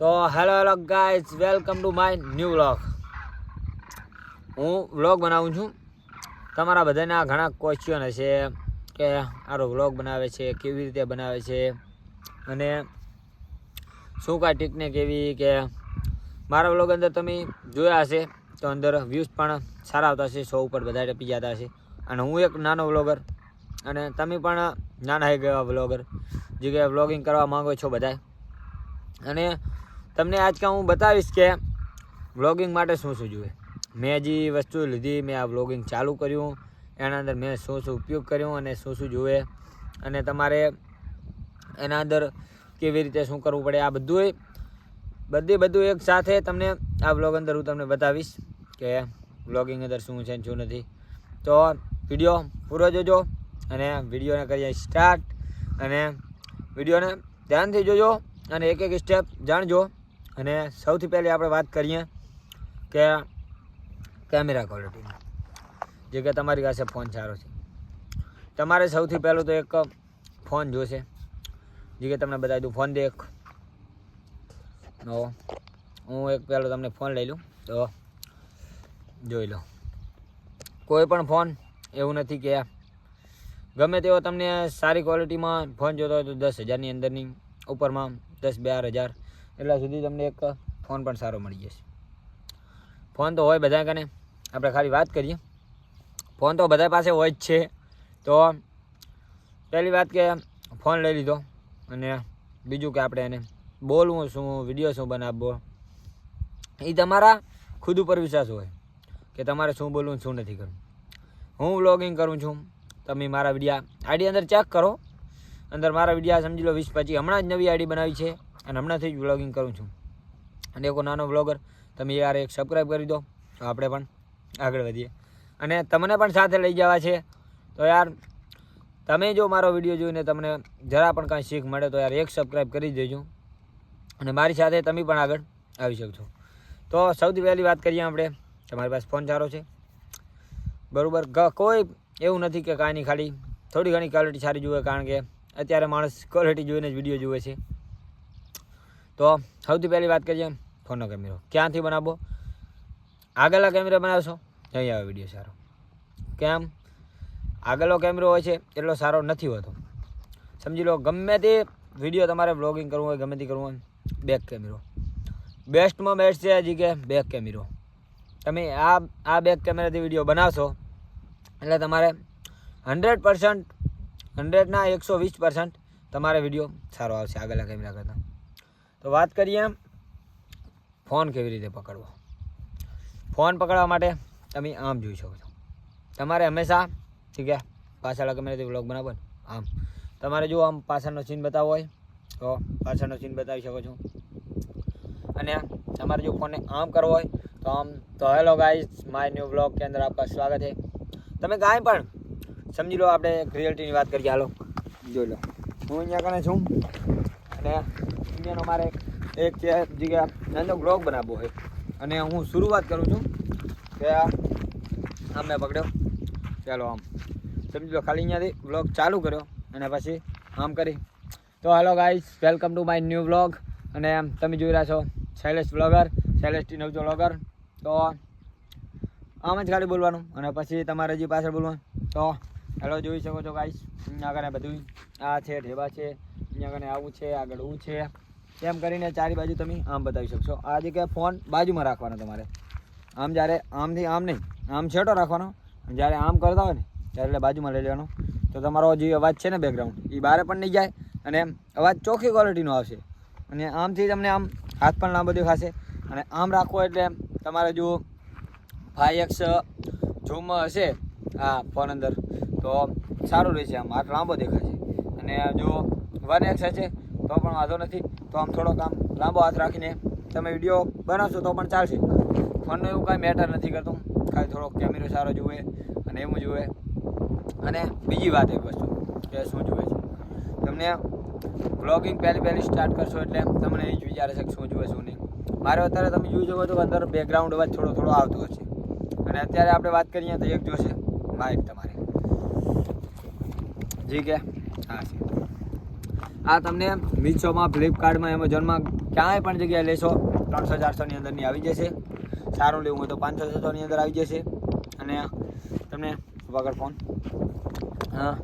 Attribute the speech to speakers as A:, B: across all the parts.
A: તો hello hello guys welcome to my new vlog હું vlog બનાવું છું. તમારા બધાના ઘણા ક્વેશ્ચન હશે કે આરો વ્લોગ બનાવે છે, કેવી રીતે બનાવે છે, અને શું કાંઈ ટીકને કેવી કે મારા વ્લોગ અંદર તમે જોયા હશે, તો અંદર વ્યૂઝ પણ સારા આવતા હશે સો ઉપર બધા ટપી જતા હશે. અને હું એક નાનો વ્લોગર અને તમે પણ નાના એક ગયા વ્લોગર જે કે વ્લોગિંગ કરવા માંગો છો બધા અને તમને આજકાલ હું બતાવીશ કે વ્લોગિંગ માટે શું શું જોઈએ. મેં જે વસ્તુ લીધી, મેં આ વ્લોગિંગ ચાલુ કર્યું, એના અંદર મેં શું શું ઉપયોગ કર્યો અને શું શું જોઈએ. અને તમારે એના અંદર કેવી રીતે શું કરવું પડે, આ બધું બધી બધું એક સાથે તમને આ વ્લોગ અંદર હું તમને બતાવીશ કે વ્લોગિંગ અંદર શું છે શું નથી. તો વીડિયો પૂરો જોજો અને વિડીયોને કરીએ સ્ટાર્ટ અને વિડીયોને ધ્યાનથી જોજો અને એક એક સ્ટેપ જાણજો. અને સૌથી પહેલી આપણે વાત કરીએ કે કેમેરા ક્વોલિટીની જે કે તમારી પાસે ફોન સારો છે. તમારે સૌથી પહેલું તો એક ફોન જોશે, જે કે તમને બતાવી દઉં ફોન દેખ. હું એક પહેલો તમને ફોન લઈ લઉં, તો જોઈ લો. કોઈ પણ ફોન એવું નથી કે ગમે તેવો તમને સારી ક્વોલિટીમાં ફોન જોતો હોય તો દસ હજારની અંદરની, ઉપરમાં દસ બાર હજાર એટલા સુધી તમને એક ફોન પણ સારો મળી જશે. ફોન તો હોય બધા કને. આપણે ખાલી વાત કરીએ. ફોન તો બધા પાસે હોય જ છે. તો પહેલી વાત કે ફોન લઈ લીધો અને બીજું કે આપણે એને બોલવું શું, વીડિયો શું બનાવવો એ તમારા ખુદ ઉપર વિશ્વાસ હોય કે તમારે શું બોલવું શું નથી કરવું. હું વ્લોગિંગ કરું છું. તમે મારા વિડીયા આઈડી અંદર ચેક કરો. અંદર મારા વિડીયા સમજી લો વીસ પછી હમણાં જ નવી આઈડી બનાવી છે. અને હમણાંથી જ વ્લોગિંગ કરું છું. અને એક નાનો વ્લોગર તમે યાર એક સબસ્ક્રાઈબ કરી દો. તો આપણે પણ આગળ વધીએ. અને તમને પણ સાથે લઈ જવા છે. તો યાર, તમે જો મારો વીડિયો જોઈને તમને જરા પણ કાંઈ શીખ મળે તો યાર એક સબસ્ક્રાઈબ કરી દેજો. અને મારી સાથે તમે પણ આગળ આવી શકશો. તો સૌથી પહેલી વાત કરીએ આપણે. તમારી પાસે ફોન સારો છે. બરાબર કોઈ એવું નથી કે કાંઈ નહીં ખાલી થોડી ઘણી ક્વોલિટી સારી જુએ કારણ કે અત્યારે માણસ ક્વોલિટી જોઈને જ વીડિયો જુએ છે. તો સૌથી પહેલી વાત કરીએ ફોનનો કેમેરો. ક્યાંથી બનાવો આગળના કેમેરા બનાવશો? નહીં આવે વીડિયો સારો. કેમ? આગળનો કેમેરો હોય છે એટલો સારો નથી હોતો. સમજી લો, ગમે તે વીડિયો તમારે બ્લોગિંગ કરવું હોય, ગમે તે કરવું હોય બેક કેમેરો બેસ્ટમાં બેસ્ટ છે હજી કે બેક કેમેરો તમે આ આ બેક કેમેરાથી વીડિયો બનાવશો, એટલે તમારે હંડ્રેડ પર્સન્ટ હંડ્રેડના એકસો વીસ પર્સન્ટ તમારે વીડિયો સારો આવશે આગળના કેમેરા કરતાં. તો વાત કરીએ ફોન કેવી રીતે પકડવો? ફોન પકડવા માટે તમે આમ જોઈ શકો છો. તમારે હંમેશા ઠીક છે ગમે તે વ્લોગ બનાવો ને આમ. તમારે જો આમ પાછળનો સીન બતાવવો હોય તો પાછળનો સીન બતાવી શકો છો. અને તમારે જો ફોનને આમ કરવો હોય તો આમ તો hello guys my new blog કે અંદર આપકા સ્વાગત છે. તમે કાંઈ પણ સમજી લો આપણે રિયલ્ટીની વાત કરીએ હાલો. જોઈ લો. હું અહીંયા કને છું. અને અહીંયાનો મારે એક છે જગ્યા નાનો બ્લોગ બનાવવો હોય. અને હું શરૂઆત કરું છું કે આમ મેં પકડ્યો. ચાલો આમ. સમજી લો ખાલી અહીંયાથી બ્લોગ ચાલુ કર્યો અને પછી આમ કરી. તો hello guys welcome to my new blog અને તમે જોઈ રહ્યા છો, શૈલેષ બ્લોગર શૈલેષ ટી નવજો બ્લોગર તો આમ જ ખાલી બોલવાનું અને પછી તમારે હજી પાછળ બોલવાનું. તો હેલો જોઈ શકો છો ગાઈસ અહીંયા આગળ બધું આ છે, ઢેબા છે. અહીંયા આગળ આવું છે, આગળ હું છે. એમ કરીને ચારી બાજુ તમે આમ બતાવી શકશો. આ જગ્યાએ ફોન બાજુમાં રાખવાનો તમારે. આમ જ્યારે આમથી આમ નહીં, આમ છેટો રાખવાનો. જ્યારે આમ કરતા હોય ને, ત્યારે એટલે બાજુમાં લઈ લેવાનો. તો તમારો જે અવાજ છે ને બેકગ્રાઉન્ડ એ બહાર પણ નહીં જાય અને અવાજ ચોખ્ખી ક્વોલિટીનો આવશે. અને આમથી તમને આમ હાથ પણ લાંબો દેખાશે. અને આમ રાખવો એટલે તમારે જો ફાઈ એક્સ ઝૂમ હશે આ ફોન અંદર. તો સારું રહેશે આમ, હાથ લાંબો દેખાશે. અને જો વન એક્સ હશે, તો પણ વાંધો નથી. તો આમ થોડોક આમ લાંબો હાથ રાખીને તમે વીડિયો બનાવશો તો પણ ચાલશે. ફોનનું એવું કાંઈ મેટર નથી કરતું. ખાલી થોડોક કેમેરો સારો જુએ અને એવું જુએ. અને બીજી વાત એક વસ્તુ કે શું જુએ છે. તમને બ્લોગિંગ પહેલી પહેલી સ્ટાર્ટ કરશો એટલે તમને એ જ વિચારે છે કે શું જુએ શું નહીં. મારે અત્યારે તમે જોઈ શકો તો અંદર બેકગ્રાઉન્ડ અવાજ થોડો થોડો આવતો હશે. અને અત્યારે આપણે વાત કરીએ તો એક જોશે માઇક તમારે. જી કે? હા આ તમને મીશોમાં, ફ્લિપકાર્ટમાં, એમેઝોનમાં ક્યાંય પણ જગ્યાએ લેશો, ત્રણસો ચારસોની અંદરની આવી જશે. સારું લેવું હોય તો પાંચસો છસોની અંદર આવી જશે. અને તમને વગર ફોન હા,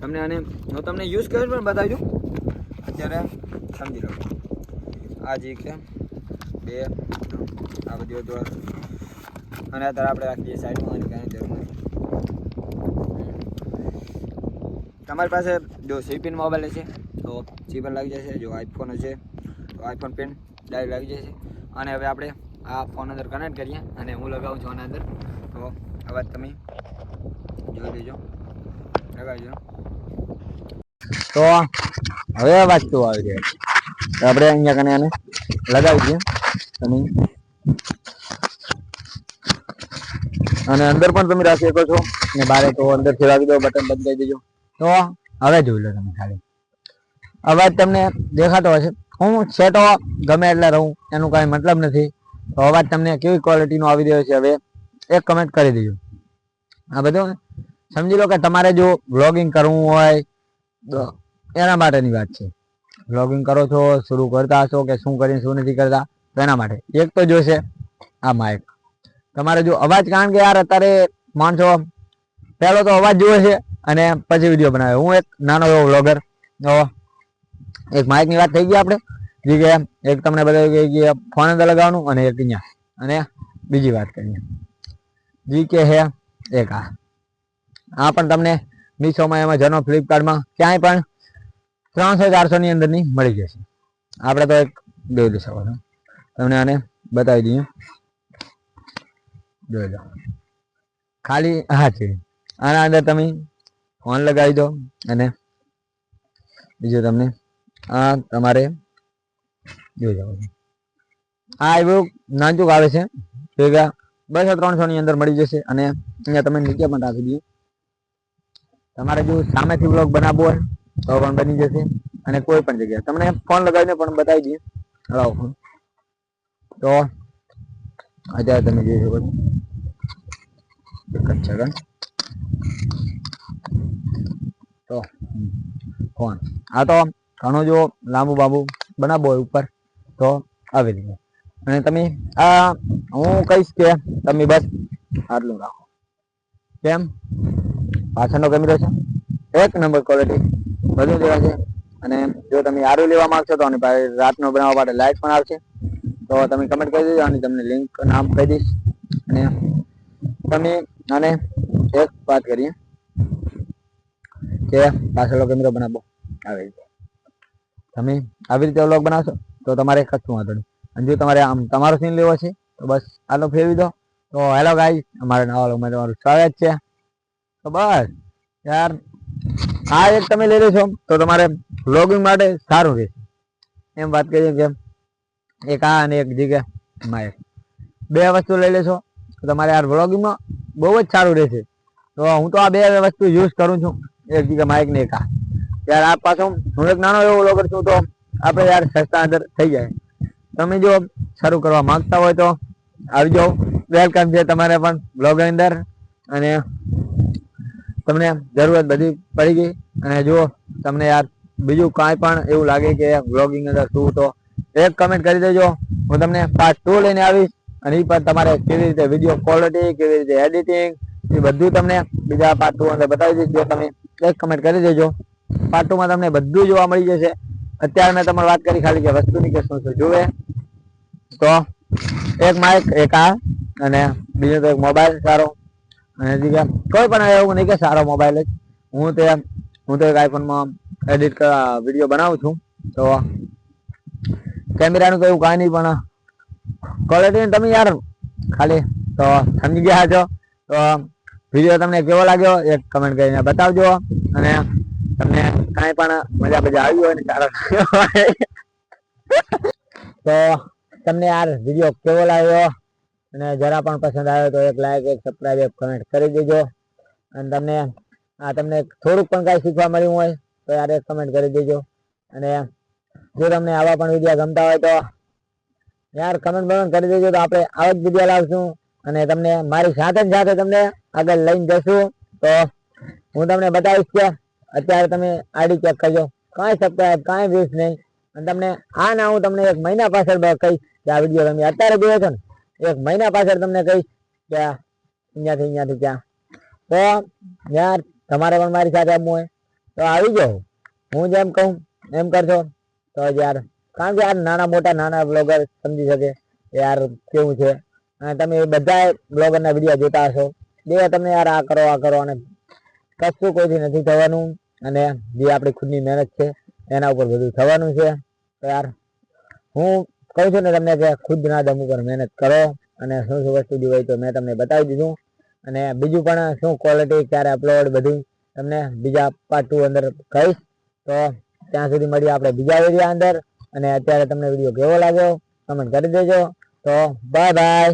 A: તમને અને હું તમને યુઝ કરીને પણ બતાવી દઉં. અત્યારે સમજી લો. આ જી કે બે. આ બધી વધુ અને અત્યારે આપણે રાખીએ સાઈડમાં અને કાંઈ જરૂર નથી. તમારી પાસે જો સીપીન મોબાઈલ છે તો પણ લાગી જશે, જો આઈફોન છે તો આઈફોન પેન ડાયરેક્ટ લાગી જશે. અને હવે આપણે આ ફોન અંદર કનેક્ટ કરીએ અને હું લગાવું છું આના અંદર. તો અવાજ તમે જોઈ લેજો. લગાવજો. તો હવે કેવો આવી છે? આપણે અહીંયા કને આને લગાવી દઈએ. અને અને અંદર પણ તમે રાખી શકો છો. ને બારે તો અંદરથી રાખી દો બટન બંધ કરી દેજો. તો હવે જોઈ લો તમે ખાલી. અવાજ તમને દેખાતો હશે. હું સેટો ગમે એટલે રહું, એનું કાંઈ મતલબ નથી. તો અવાજ તમને કેવી ક્વોલિટીનો આવી રહ્યો છે હવે એક કમેન્ટ કરી દેજો. આ બધું સમજી લો કે તમારે જો વ્લોગિંગ કરવું હોય, તો એના માટેની વાત છે. વ્લોગિંગ કરો છો, શરૂ કરતા હશો કે શું કરીને શું નથી કરતા, તો એના માટે. એક તો જોશે આ માઇક તમારે જો અવાજ, કારણ કે યાર અત્યારે માણસો પહેલો તો અવાજ જુએ છે અને પછી વીડિયો બનાવે. હું એક નાનો એવો વ્લોગર એક માઇકની વાત થઈ ગઈ આપણે, જે કે એક તમને બધા કે ફોન અંદર લગાવવાનું અને એક અહીંયા. અને બીજી વાત કરીએ. જી કે હે, એક આ. આ પણ તમને મીશોમાં એમેઝોન ફ્લિપકાર્ટમાં ક્યાંય પણ ત્રણસો ચારસો ની અંદરની મળી જશે. આપણે તો એક જોઈ શકો છો તમને આને બતાવી દઈએ. જોઈ લો. ખાલી હા છે. આના અંદર તમે ફોન લગાવી દો અને બીજું તમને આ તમારે. જોઈ જવાનું આ એવું નાજુક આવે છે, ભેગા. બસો ત્રણસો ની અંદર મળી જશે અને અહીંયા તમે નીચે પણ રાખી દઈએ તમારે જો સામેથી બ્લોગ બનાવવો હોય, તો પણ બની જશે. અને કોઈ પણ જગ્યાએ. તમને ફોન લગાવીને પણ બતાવી દઈએ. હલાવો ફોન તો, અત્યારે તમે જોઈ શકો છો. તો ફોન આ તો ઘણું જો લાંબુ બાંબુ બનાવો હોય ઉપર, તો આવી રીતે. અને તમે આ, હું કહીશ કે તમે બસ આટલું રાખો. કેમ? પાછળનો કેમેરો છે. એક નંબર ક્વોલિટી બધું જેવા છે અને જો તમે આરું લેવા માંગશો તો આની રાતનો બનાવવા માટે લાઇટ પણ આવશે. તો તમે કમેન્ટ કરી દેજો અને તમને લિંક નામ કહી દઈશ. અને તમે આને એક વાત કરીએ કે પાછળનો કેમેરો બનાવો. આવી રીતે. તમે આવી રીતે વ્લોગ બનાવશો, તો તમારે કશું વાંધો નહીં. અને જો તમારે આમ તમારો સીન લેવો છે, તો બસ આલો ફેરવી દો તો હેલો ગાઈ અમારા નવા વ્લોગમાં તમારું સ્વાગત છે. તો બસ યાર, આ એક તમે લઈ લેશો તો તમારે વ્લોગિંગ માટે સારું રહેશે. એમ વાત કરીએ કે એક આ અને એક જગ્યા માયક બે વસ્તુ લઈ લેશો, તો તમારે યાર વ્લોગિંગમાં બહુ જ સારું રહેશે. તો હું તો આ બે વસ્તુ યુઝ કરું છું, એક જગ્યા માઇક ને એક આ. યાર, આ પાછો હું એક નાનો એવો વ્લોગર છું તો આપણે યાર સસ્તા અંદર થઈ જાય. તમે જો શરૂ કરવા માંગતા હોય તો આવી જાઓ વેલકમ છે તમારે પણ બ્લોગ અંદર. અને તમને જરૂરત બધી પડી ગઈ. અને જો તમને યાર બીજું કાંઈ પણ એવું લાગે કે બ્લોગિંગ અંદર શું તો એક કમેન્ટ કરી દેજો. હું તમને પાર્ટ ટુ લઈને આવીશ. અને એ પર તમારે કેવી રીતે વીડિયો ક્વોલિટી કેવી રીતે એડિટિંગ એ બધું તમને બીજા પાર્ટ ટુ અંદર બતાવી દઈશ. જો તમે એક કમેન્ટ કરી દેજો. પાર્ટ તમને બધું જોવા મળી જશે. અત્યારે મેં તમારે વાત કરી ખાલી કે વસ્તુની કે શું શું જોવે તો એક માઇક એક આ, અને બીજો તો એક મોબાઈલ સારો. અને કે કોઈ પણ એવું નહીં કે સારો મોબાઈલ જ. હું તે હું તો એક આઈફોનમાં એડિટ વીડિયો બનાવું છું. તો કેમેરાનું તો એવું કાંઈ નહીં, પણ ક્વોલિટી તમે યાર ખાલી તો સમજી ગયા છો. તો વીડિયો તમને કેવો લાગ્યો, એક કમેન્ટ કરીને બતાવજો. અને તમને કાંઈ પણ મજા મજા આવી હોય ને સારો તો તમને યાર વીડિયો કેવો લાગ્યો? અને જરા પણ પસંદ આવ્યો તો એક લાઈક એક સબસ્ક્રાઈબ એક કમેન્ટ કરી દેજો. અને તમને આ તમને થોડુંક પણ કાંઈ શીખવા મળ્યું હોય તો યાર એક કમેન્ટ કરી દેજો. અને જો તમને આવા પણ વીડિયો ગમતા હોય તો યાર કમેન્ટ બમેન્ટ કરી દેજો તો આપણે આવા જ વીડિયો લાવશું. અને તમને મારી સાથે જ સાથે તમને આગળ લઈને જશું. તો હું તમને બતાવીશ કે અત્યારે તમે આડી ચેક કરજો. કાંઈ સબસ્ક્રાઇબ કાંઈ વ્યૂઝ નહીં. અને તમને આ ના હું તમને એક મહિના પાછળ કહીશ કે આ વીડિયો તમે અત્યારે જોયો છો ને, એક મહિના પાછળ તમને કહીશ કે અહીંયાથી અહીંયાથી ત્યાં તો યાર, તમારે પણ મારી સાથે આવવું હોય. તો આવી જાઓ. હું જેમ કહું, એમ કરજો. તો યાર, કારણ કે યાર નાના મોટા નાના બ્લોગર સમજી શકે યાર કેવું છે. અને તમે બધા બ્લોગરના વીડિયો જોતા હશો. બે તમને યાર આ કરો આ કરો અને કશું કોઈથી નથી થવાનું અને જે આપણી ખુદની મહેનત છે, એના ઉપર બધું થવાનું છે. તો યાર, હું કહું છું ને તમને કે ખુદના દમ ઉપર મહેનત કરો અને શું શું વસ્તુ જોઈ તો મેં તમને બતાવી દીધું. અને બીજું પણ શું ક્વોલિટી ક્યારે અપલોડ બધું તમને બીજા પાર્ટ ટુ અંદર કહીશ. તો ત્યાં સુધી મળીએ આપણે બીજા વીડિયો અંદર. અને અત્યારે તમને વીડિયો કેવો લાગ્યો કમેન્ટ કરી દેજો. તો બાય બાય